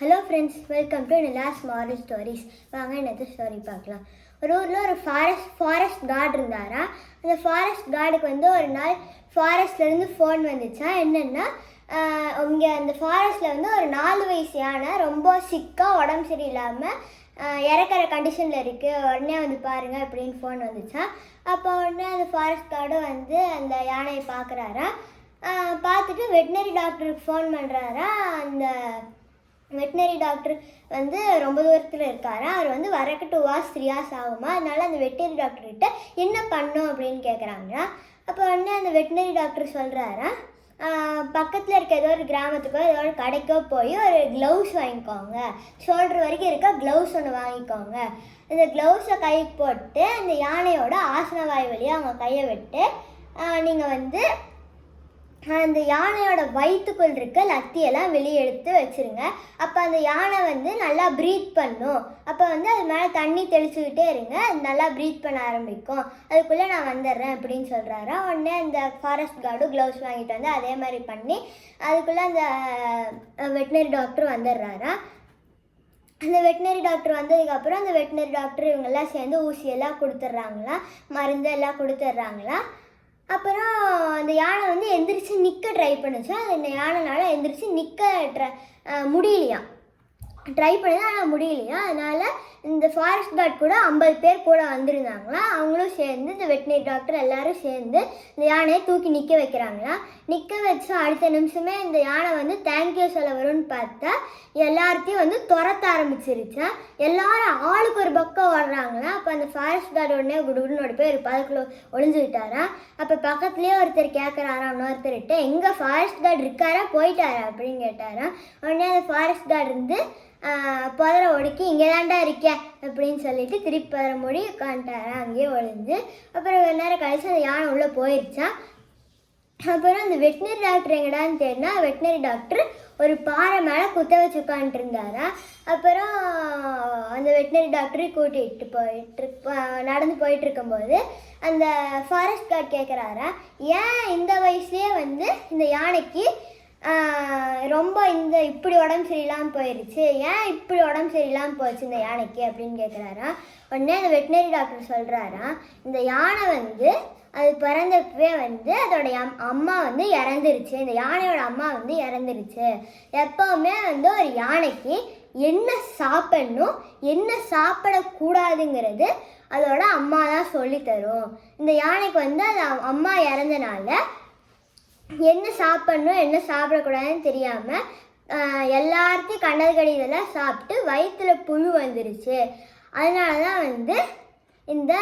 Hello friends welcome to Nila's moral stories வாங்க என்னது story பார்க்கலாம். ஒரு ஊரில் ஒரு ஃபாரஸ்ட் ஃபாரஸ்ட் கார்டு இருந்தாரா? அந்த ஃபாரஸ்ட் கார்டுக்கு வந்து ஒரு நாள் ஃபாரஸ்ட்லேருந்து ஃபோன் வந்துச்சா? என்னென்னா இங்கே அந்த ஃபாரஸ்ட்டில் வந்து ஒரு நாலு வயசு யானை ரொம்ப சிக்காக உடம்பு சரியில்லாமல் இறக்குற கண்டிஷனில் இருக்குது உடனே வந்து பாருங்கள் அப்படின்னு ஃபோன் வந்துச்சா? அப்போ உடனே அந்த ஃபாரஸ்ட் கார்டு வந்து அந்த யானையை பார்க்குறாரா? பார்த்துட்டு வெட்டினரி டாக்டருக்கு ஃபோன் பண்ணுறாரா அந்த வெட்டினரி டாக்டர் வந்து ரொம்ப தூரத்தில் இருக்காரா. அவர் வந்து வரக்கு டூ ஹார்ஸ் த்ரீ ஹார்ஸ் ஆகுமா? அதனால அந்த வெட்டினரி டாக்டர்கிட்ட என்ன பண்ணும் அப்படின்னு கேட்குறாங்களா அப்போ வந்து அந்த வெட்டினரி டாக்டர் சொல்கிறாரா பக்கத்தில் இருக்க ஏதோ ஒரு கிராமத்துக்கோ ஏதோ ஒரு கடைக்கோ போய் ஒரு க்ளவுஸ் வாங்கிக்கோங்க. ஷோல்டர் வரைக்கும் இருக்க க்ளவுஸ் ஒன்று வாங்கிக்கோங்க. அந்த க்ளவுஸை கை போட்டு அந்த யானையோட ஆசன வாய் வழியாக அவங்க கையை விட்டு நீங்கள் வந்து அந்த யானையோட வயிற்றுக்குள் இருக்க லத்தியெல்லாம் வெளியே எடுத்து வச்சிருங்க. அப்போ அந்த யானை வந்து நல்லா ப்ரீத் பண்ணும். அப்போ வந்து அது மேலே தண்ணி தெளிச்சுக்கிட்டே இருங்க. அது நல்லா ப்ரீத் பண்ண ஆரம்பிக்கும். அதுக்குள்ளே நான் வந்துடுறேன் அப்படின்னு சொல்கிறாரா உடனே அந்த ஃபாரஸ்ட் கார்டு க்ளவுஸ் வாங்கிட்டு வந்து அதே மாதிரி பண்ணி அதுக்குள்ளே அந்த வெட்டினரி டாக்டர் வந்துடுறாரா. அந்த வெட்டினரி டாக்டர் வந்ததுக்கப்புறம் அந்த வெட்டினரி டாக்டர் இவங்கெல்லாம் சேர்ந்து ஊசியெல்லாம் கொடுத்துட்றாங்களா மருந்து எல்லாம் கொடுத்துட்றாங்களா. அப்புறம் அந்த யானை வந்து எந்திரிச்சு நிற்க ட்ரை பண்ணுச்சு. அது இந்த யானைனால எந்திரிச்சு நிற்க ட்ரை முடியலையாம். ட்ரை பண்ணுது ஆனால் முடியலையா அதனால் இந்த ஃபாரஸ்ட் கார்டு கூட ஐம்பது பேர் கூட வந்திருந்தாங்களா அவங்களும் சேர்ந்து இந்த வெட்டினரி டாக்டர் எல்லாரும் சேர்ந்து இந்த யானையை தூக்கி நிற்க வைக்கிறாங்களா? நிற்க வச்சு அடுத்த நிமிஷமே இந்த யானை வந்து தேங்க்யூ சொல்ல வரும்னு பார்த்தா எல்லாத்தையும் வந்து துரத்த ஆரம்பிச்சிருச்சா. எல்லாரும் ஆளுக்கு ஒரு பக்கம் ஓடுறாங்களா? அப்போ அந்த ஃபாரஸ்ட் கார்டு உடனே குடுகுடுன்னு ஓடி போய் ஒரு பதக்குள்ள ஒளிஞ்சுக்கிட்டாரா அப்போ பக்கத்துலேயே ஒருத்தர் கேட்குறாரா இன்னொருத்தர்கிட்ட எங்கே ஃபாரஸ்ட் கார்டு இருக்காரா? போயிட்டாரா? அப்படின்னு கேட்டாரா? உடனே அந்த ஃபாரஸ்ட் கார்டு இருந்து புதரை ஒடுக்கி இங்கே தாண்டா இருக்க அப்படின்னு சொல்லிட்டு திருப்பி வர மூடி உட்காந்துட்டாரா. அங்கேயே ஒழிஞ்சு அப்புறம் ஒரு நேரம் கழிச்சு அந்த யானை உள்ளே போயிடுச்சா அப்புறம் அந்த வெட்டினரி டாக்டர் எங்கடான்னு தெரினா வெட்டினரி டாக்டர் ஒரு பாறை மேலே குத்த வச்சு உட்காந்துட்டு இருந்தாரா அப்புறம் அந்த வெட்டினரி டாக்டரை கூட்டிகிட்டு போயிட்டு நடந்து போயிட்டு இருக்கும்போது அந்த ஃபாரஸ்ட் கார்டு கேட்குறாரா ஏன் இந்த வயசுலேயே வந்து இந்த யானைக்கு ரொம்ப இந்த இப்படி உடம்பு சரியில்லாமல் போயிடுச்சு ஏன் இப்படி உடம்பு சரியில்லாமல் போச்சு இந்த யானைக்கு அப்படின்னு கேட்குறாராம் உடனே அந்த வெட்டினரி டாக்டர் சொல்கிறாரா இந்த யானை வந்து அது பிறந்தப்பவே வந்து அதோடைய அம்மா வந்து இறந்துருச்சு. இந்த யானையோட அம்மா வந்து இறந்துருச்சு. எப்போவுமே வந்து ஒரு யானைக்கு என்ன சாப்பிடணும் என்ன சாப்பிடக்கூடாதுங்கிறது அதோட அம்மா தான் சொல்லித்தரும். இந்த யானைக்கு வந்து அது அம்மா இறந்தனால என்ன சாப்பிடணும் என்ன சாப்பிடக்கூடாதுன்னு தெரியாமல் எல்லாத்தையும் கண்டதுக்கடிதெல்லாம் சாப்பிட்டு வயிற்றில் புழு வந்துருச்சு. அதனால தான் வந்து இந்த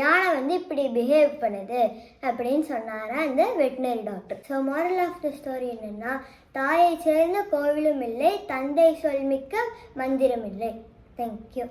யானை வந்து இப்படி பிஹேவ் பண்ணுது அப்படின்னு சொன்னாரா இந்த veterinary doctor so moral of the story என்னென்னா தாயை சேர்ந்த கோவிலும் இல்லை தந்தை சொல்மிக்க மந்திரம் இல்லை. தேங்க்யூ